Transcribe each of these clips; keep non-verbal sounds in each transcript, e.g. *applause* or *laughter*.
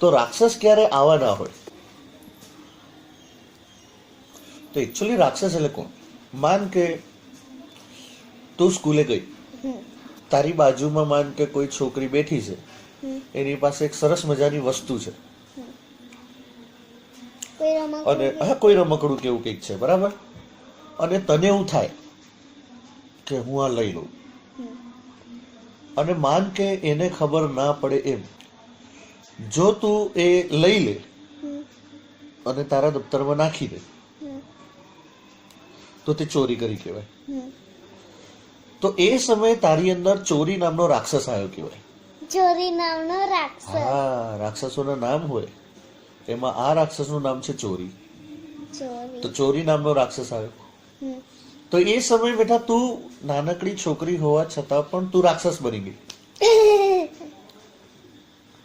તો રાક્ષસ ક્યારે આવા ના હોય? તો એકચ્યુઅલી રાક્ષસ એટલે કોણ? માન કે તું સ્કૂલે ગઈ? તારી બાજુમાં માન કે કોઈ છોકરી બેઠી છે? એની પાસે એક સરસ મજાની વસ્તુ છે. અને હા કોઈ રમકડું કેવું કંઈક છે બરાબર? અને તને એવું થાય કે હું આ લઈ લઉં. અને માન કે એને ખબર ના પડે એમ. જો તું એ લઈ લે અને તારા દફતરમાં નાખી દે તો તે ચોરી કરી કહેવાય. તો એ સમયે તારી અંદર ચોરી નામનો રાક્ષસ આવ્યો કહેવાય. ચોરી નામનો રાક્ષસ. હા રાક્ષસોના નામ હોય. એમાં આ રાક્ષસનું નામ છે ચોરી. ચોરી. તો ચોરી નામનો રાક્ષસ આવ્યો. તો એ સમયે બેટા તું નાનકડી છોકરી હોવા છતાં પણ તું રાક્ષસ બની ગઈ. *laughs*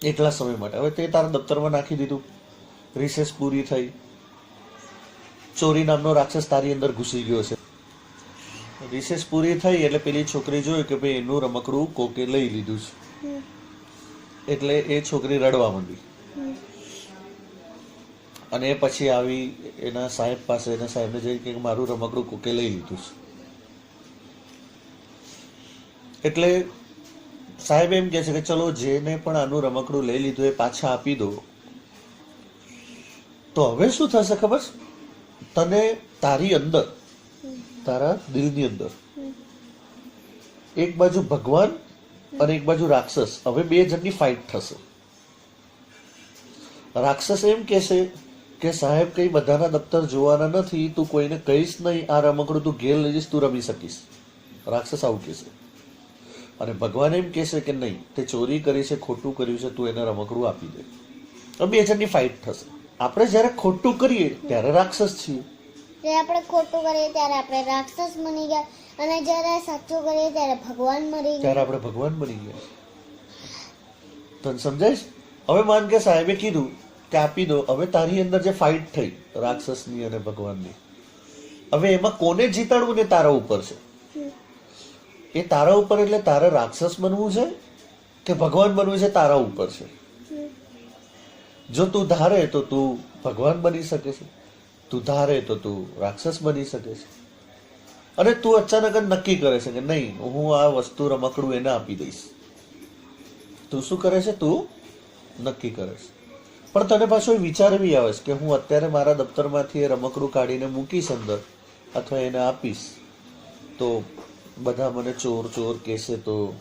એટલા સમય માટે. હવે તે તારા દફતરમાં નાખી દીધું. રિસેસ પૂરી થઈ. ચોરી નામનો રાક્ષસ તારી અંદર ઘૂસી ગયો છે. રિસેસ પૂરી થઈ એટલે પેલી છોકરી જોયું કે ભાઈ એનું રમકડું કોકે લઈ લીધું છે. એટલે એ છોકરી રડવા માંડી. અને એ પછી આવી એના સાહેબ પાસે, એના સાહેબને જઈ કે મારું રમકડું કોકે લઈ લીધું છે. એટલે સાહેબ એમ કહે છે કે ચલો જેને પણ આનું રમકડું લઈ લીધું એ પાછા આપી દો. તો હવે શું થશે ખબર? તને તારી અંદર, તારા દિલની અંદર, એક બાજુ ભગવાન અને એક બાજુ રાક્ષસ, હવે બે જણની ફાઇટ થશે. રાક્ષસ એમ કહેશે કે સાહેબ કઈ બધાના દફતર જોવાના નથી, તું કોઈને કહીશ નહીં, આ રમકડું તું ઘેર લઈ જઈશ, તું રમી શકીશ. રાક્ષસ આવું કહેશે અને ભગવાન એમ કહેશે કે નહીં તે ચોરી કરી છે ખોટું કર્યું છે તું એને રમકડું આપી દે. તો બે જણની ફાઇટ થશે. આપણે જ્યારે ખોટું કરીએ ત્યારે રાક્ષસ છીએ. જ્યારે આપણે ખોટું કરીએ ત્યારે આપણે રાક્ષસ બની ગયા. અને જ્યારે સાચું કરીએ ત્યારે ભગવાન મરી ગયા. ત્યારે આપણે ભગવાન બની ગયા. તને સમજાય હવે માન કે સાહેબે કીધું કે આપી દો. હવે તારી અંદર જે ફાઇટ થઈ રાક્ષસની અને ભગવાનની હવે એમાં કોને જીતાડવું ને તારા ઉપર છે? એ તારા ઉપર એટલે તારે રાક્ષસ બનવું છે કે ભગવાન બનવું છે તારા ઉપર છે? જો તું ધારે તો તું ભગવાન બની શકે છે. તું ધારે તો તું રાક્ષસ બની શકે છે. અને તું અચાનક જ નક્કી કરે છે કે નહીં, હું આ વસ્તુ રમકડું એને આપી દઈશ. તું શું કરે છે? તું નક્કી કરે છે. પણ તને પાછો એ વિચાર બી આવે છે કે હું અત્યારે મારા દફતરમાંથી એ રમકડું કાઢીને મૂકીશ અંદર અથવા એને આપીશ, તો બધા મને ચોર ચોર કહેશે તો,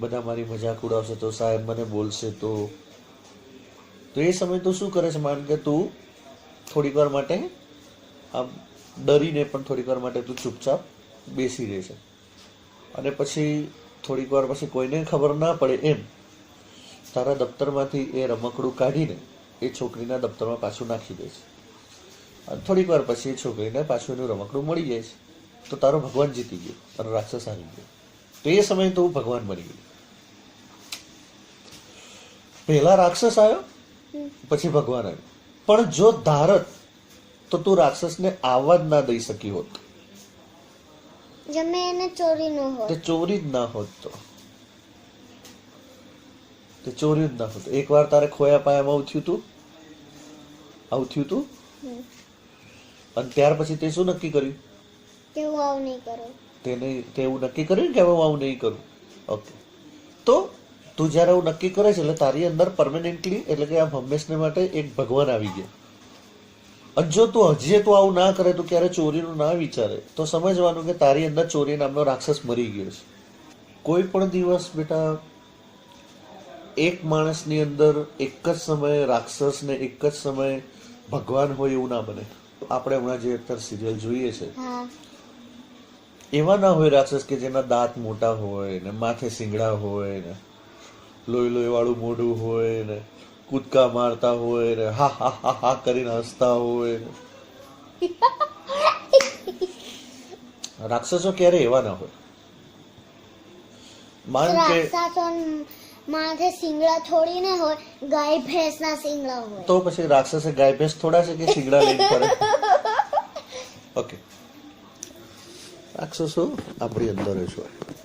બધા મારી મજાક ઉડાવશે તો, સાહેબ મને બોલશે તો. તો એ સમય તો શું કરે છે? માન કે તું થોડીક વાર માટે આમ ડરીને પણ થોડીક વાર માટે તું ચૂપચાપ બેસી રહે છે. અને પછી થોડીક વાર પછી કોઈને ખબર ના પડે એમ, તારા દફતરમાંથી એ રમકડું કાઢીને એ છોકરીના દફતરમાં પાછું નાખી દે છે. અને થોડીક વાર પછી એ છોકરીને પાછું એનું રમકડું મળી જાય છે. તો તારો ભગવાન જીતી ગયો અને રાક્ષસ હારી ગયો. તો એ સમયે તું ભગવાન બની ગયો. પહેલા રાક્ષસ આવ્યો પછી ભગવાન આવ્યો. પણ જો ધારત તો તું રાક્ષસને આવવા જ ના દઈ શકી હોત. જમે એને ચોરી ન તે ચોરી જ ના હોત તો. તે ચોરી જ ના હોત. એકવાર તારે ખોયા પાયામાં આવું થયું તું? આવું થયું તું? અને ત્યાર પછી તે શું નક્કી કર્યું? કે હું આવું નહીં કરું. તેને તે એવું નક્કી કર્યું કે હવે હું આવું નહીં કરું? ઓકે તો તું જ્યારે આવું નક્કી કરે છે એટલે તારી અંદર પરમેનન્ટલી એટલે કે આમ હંમેશને માટે એક ભગવાન આવી ગયા. અને જો તું હજી તું આવું ના કરે તો ક્યારે ચોરીનું ના વિચારે તો સમજવાનું કે તારી અંદર ચોરી નામનો રાક્ષસ મરી ગયો છે. કોઈ પણ દિવસ બેટા એક માણસની અંદર એક જ સમયે રાક્ષસ ને એક જ સમયે ભગવાન હોય એવું ના બને. આપણે હમણાં જે અત્યારે સિરિયલ જોઈએ છે એવા ના હોય રાક્ષસ કે જેના દાંત મોટા હોય ને માથે સિંગડા હોય ને લોહી લોહી વાળું મોઢું હોય ને કૂદકા મારતા હોય ને હા હા હા હા કરીને હસતા હોય રાક્ષસો ક્યારે એવા ના હોય? માન કે માથે સિંગડા થોડી ને હોય ગાય ભેંસના સિંગડા હોય. તો પછી રાક્ષસે ગાય ભેંસ થોડા છે કે શિંગડા લઈને ફરે ઓકે રાક્ષસો આપણી અંદર જ હોય